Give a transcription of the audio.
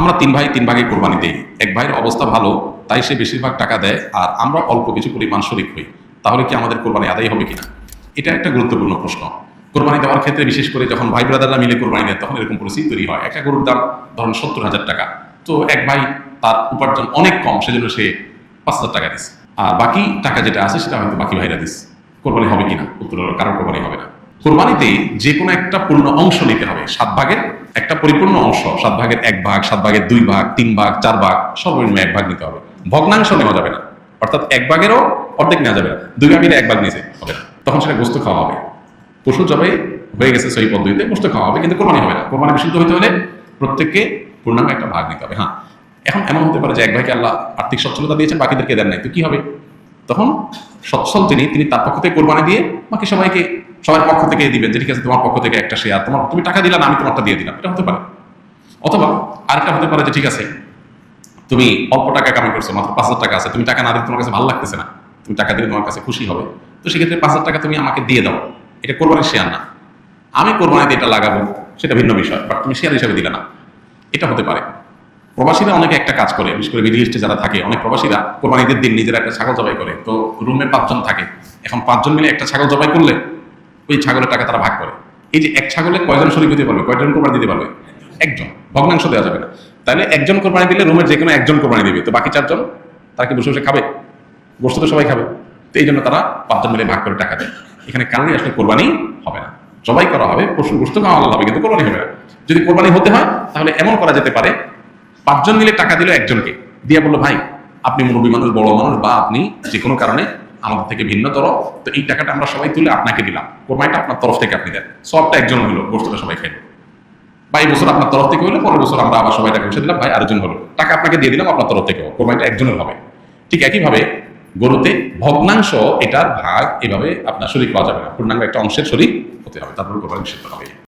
আমরা তিন ভাই তিন ভাগে কোরবানি দিই। এক ভাইয়ের অবস্থা ভালো, তাই সে বেশিরভাগ টাকা দেয়, আর আমরা অল্প কিছু পরিমাণ শরিক হই। তাহলে কি আমাদের কোরবানি আদায় হবে কিনা? এটা একটা গুরুত্বপূর্ণ প্রশ্ন। কোরবানি দেওয়ার ক্ষেত্রে বিশেষ করে যখন ভাই ব্রাদাররা মিলে কোরবানি দেয়, তখন এরকম পরিস্থিতি তৈরি হয়। একটা গরুর দাম ধরুন সত্তর হাজার টাকা। তো এক ভাই তার উপার্জন অনেক কম, সেজন্য সে পাঁচ হাজার টাকা দিচ্ছে আর বাকি টাকা যেটা আছে, সেটা হয়তো বাকি ভাইরা দিস কোরবানি হবে কিনা? উত্তর কারোর কোরবানি হবে না। কোরবানিতে যে কোনো একটা পূর্ণ অংশ নিতে হবে। সাত ভাগের একটা পরিপূর্ণ অংশ, সাত ভাগের এক ভাগ, সাত ভাগের দুই ভাগ, তিন ভাগ, চার ভাগ, সর্বনিম্ন এক ভাগ নিতে হবে। ভগ্নাংশ নেওয়া যাবে না। অর্থাৎ এক ভাগেরও অর্ধেক নেওয়া যাবে না। দুই ভাগের এক ভাগ নিতে হবে তখন সেটা গোস্ত খাওয়া হবে। পশু জবাই হয়ে গেছে সেই পদ্ধতিতে গোস্ত খাওয়া হবে, কিন্তু কোরবানি হবে না। কোরবানি বিশুদ্ধ হতে হলে প্রত্যেককে পূর্ণাঙ্গ একটা ভাগ নিতে হবে হ্যাঁ। এখন এমন হতে পারে যে এক ভাইকে আল্লাহ আর্থিক সচ্ছলতা দিয়েছেন, বাকিদেরকে দেন নাই। তো কি হবে? তখন সচ্ছল যিনি তিনি তার পক্ষ থেকে কোরবানি দিয়ে বাকি সবাইকে, সবার পক্ষ থেকে দিবেন যে, ঠিক আছে, তোমার পক্ষ থেকে একটা শেয়ার, তোমার, তুমি টাকা দিলা না, আমি তোমারটা দিয়ে দিলাম। এটা হতে পারে। অথবা আরেকটা হতে পারে যে, ঠিক আছে, তুমি অল্প টাকা কামাই করছ, মাত্র পাঁচ হাজার টাকা আছে, তুমি টাকা না দিলে তোমার কাছে ভালো লাগতেছে না, তুমি টাকা দিলে তোমার কাছে খুশি হবে। তো সেক্ষেত্রে পাঁচ হাজার টাকা তুমি আমাকে দিয়ে দাও। এটা কোরবানির শেয়ার না। আমি কোরবানিতে এটা লাগাবো, সেটা ভিন্ন বিষয় বাট তুমি শেয়ার হিসাবে দিলে না। এটা হতে পারে। প্রবাসীরা অনেকে একটা কাজ করে, বিশেষ করে মিডিল ইস্টে যারা থাকে, অনেক প্রবাসীরা কোরবানিদের দিন নিজেরা একটা ছাগল জবাই করে। তো রুমে পাঁচজন থাকে। এখন পাঁচজন মিলে একটা ছাগল জবাই করলে ওই ছাগলের টাকা তারা ভাগ করে। এই যে এক ছাগলে কয়জন শরীর দিতে পারবে? কয়জন কোরবানি দিতে পারবে? একজন। ভগ্নাংশ দেওয়া যাবে না। তাহলে একজন কোরবানি দিলে রুমের যে কোনো একজন কোরবানি দিবে। তো বাকি চারজন, তারা কি বসে বসে খাবে? গোষ্ঠ তো সবাই খাবে। তো এই জন্য তারা পাঁচজন মিলে ভাগ করে টাকা দেয়। এখানে কারণে আসলে কোরবানি হবে না। জবাই করা হবে, পশু গোষ্ঠ খাওয়া হবে কিন্তু কোরবানি হবে না। যদি কোরবানি হতে হয়, তাহলে এমন করা যেতে পারে পাঁচজন মিলে টাকা দিল একজনকে। দিয়ে বলল, ভাই, আপনি মুরব্বী মানুষ, বড় মানুষ বা আপনি যে কোনো কারণে আমাদের থেকে ভিন্নতর, তো এই টাকাটা আমরা সবাই তুলে আপনাকে দিলাম। কোরবানিটা আপনার তরফ থেকে আপনি দেন। সবটা একজন হলো গোষ্ঠটা সবাই খাইলো। বা এই বছর আপনার তরফ থেকে হলো, পরের বছর আমরা আবার সবাই টাকা দিলাম, ভাই, আরেকজন হলো। টাকা আপনাকে দিয়ে দিলাম, আপনার তরফ থেকেও। কোরবানিটা একজনের হবে। ঠিক একইভাবে গরুতে ভগ্নাংশ, এটার ভাগ এভাবে আপনার শরীর পাওয়া যাবে না। পূর্ণাঙ্গ একটা অংশের শরীর হতে হবে। তারপর কোরবানি নিষিদ্ধ হবে।